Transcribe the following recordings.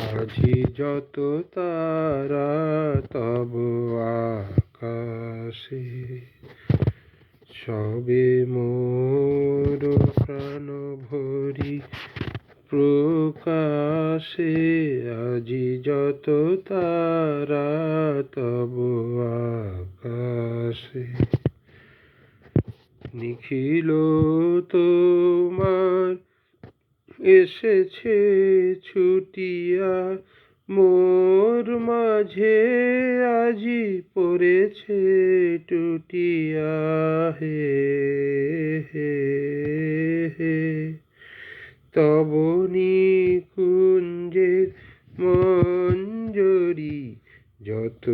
আজি যত তারা, তব আকাশে। সবে মোর প্রাণ ভরি প্রকাশে, আজি যত তারা, তব আকাশে। নিখিল তোমার এসেছে ছুটিয়া। মোর মাঝে আজি পড়েছে টুটিয়া। হে হে হে, তব নিকুঞ্জের মঞ্জরি যত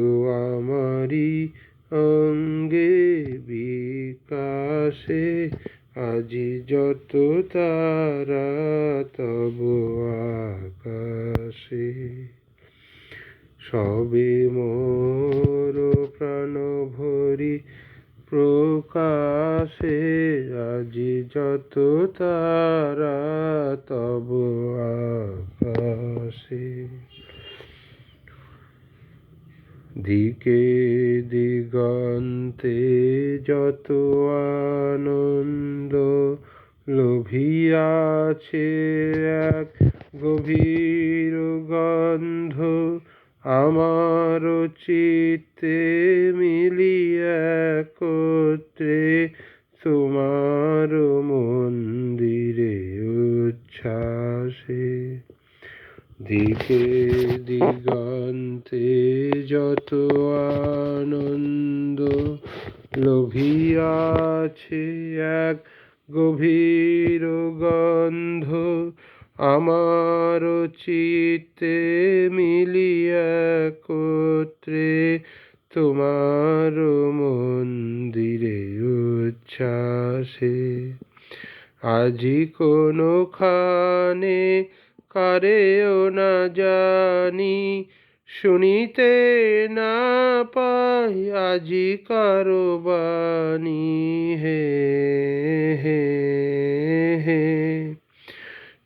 আমারি অঙ্গে বিকাশে আজি যত তারা তব আকাশে, সবে মোর প্রাণ ভরি প্রকাশে, আজি যত তারা তব আকাশে। দিকে দিগন্তে যত আনন্দ লোভিয়াছে এক গভীর গন্ধ আমার চিত্তে মিলিয়া তোমার মন্দিরে উচ্ছ্বাসে। দিকে দিগন্তে যত আনন্দ লোভিয়াছে এক গভীর আমার চিত্তে মিলিয়া একত্রে তোমার মন্দিরে উচ্ছ্বাসে। আজি কোনো খানে কারেও না জানি, শুনিতে না পাই আজি কারও বাণী। হে হে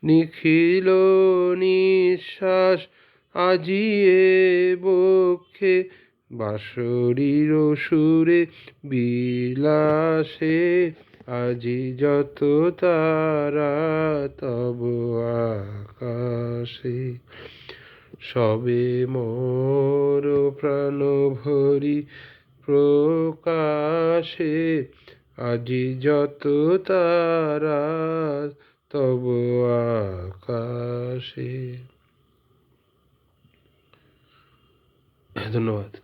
নিখিল নিশ্বাস আজিয়ে বক্ষে, বাঁশরীর সুরে বিলাসে, আজি যত তারা তব আকাশে। সবে মোর প্রাণ ভরি প্রকাশে, আজি যত তারা তব আকাশে। ধন্যবাদ।